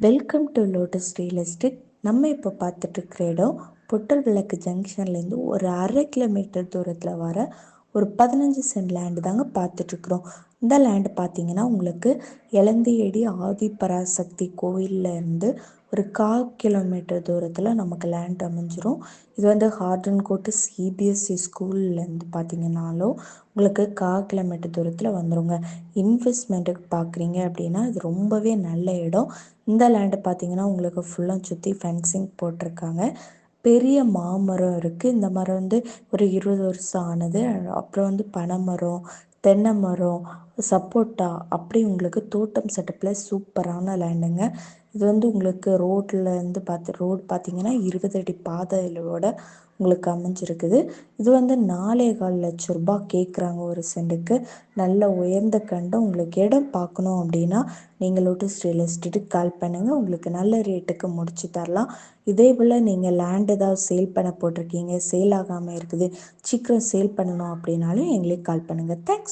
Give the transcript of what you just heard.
Welcome to Lotus real estate நம்ம இப்போ பார்த்துட்ருக்கிற இடம் பொட்டல் விளக்கு ஜங்ஷன்லேருந்து ஒரு அரை கிலோமீட்டர் தூரத்தில் வர ஒரு பதினஞ்சு சென்ட் லேண்டு தாங்க பார்த்துட்ருக்குறோம். இந்த லேண்டு பார்த்தீங்கன்னா உங்களுக்கு இளந்தியடி ஆதிபராசக்தி கோயிலேருந்து ஒரு கால் கிலோமீட்டர் தூரத்தில் நமக்கு லேண்ட் அமைஞ்சிரும். இது வந்து ஹார்டன் கோட்டு சிபிஎஸ்சி ஸ்கூல்லேருந்து பார்த்தீங்கன்னாலும் உங்களுக்கு கால் கிலோமீட்டர் தூரத்தில் வந்துடுங்க இன்வெஸ்ட்மெண்ட்டுக்கு பார்க்குறீங்க அப்படின்னா இது ரொம்பவே நல்ல இடம். இந்த லேண்டு பார்த்தீங்கன்னா உங்களுக்கு ஃபுல்லாக சுற்றி ஃபென்சிங் போட்டிருக்காங்க. பெரிய மாமரம் இருக்குது இந்த மரம் வந்து ஒரு இருபது வருஷம் ஆனது. அப்புறம் வந்து பனை மரம் தென்னை மரம் சப்போட்டா அப்படி உங்களுக்கு தோட்டம் செட்டப்பில் சூப்பரான லேண்டுங்க. இது வந்து உங்களுக்கு ரோட்டில் இருந்து பார்த்து ரோடு பார்த்தீங்கன்னா இருபது அடி பாதையிலோட உங்களுக்கு அமைஞ்சிருக்குது. இது வந்து நாலே கால் லட்ச ரூபா கேட்குறாங்க ஒரு சென்ட்டுக்கு நல்ல உயர்ந்த கண்டு உங்களுக்கு இடம் பார்க்கணும் அப்படின்னா நீங்கள் லோட்டஸ் ரியல் எஸ்டேட்டுக்கு கால் பண்ணுங்கள் உங்களுக்கு நல்ல ரேட்டுக்கு முடிச்சு தரலாம். இதே போல் நீங்கள் லேண்ட் ஏதாவது சேல் பண்ண போட்டிருக்கீங்க சேல் ஆகாமல் இருக்குது சீக்கிரம் சேல் பண்ணணும் அப்படின்னாலும் எங்களுக்கு கால் பண்ணுங்கள் தேங்க்ஸ்.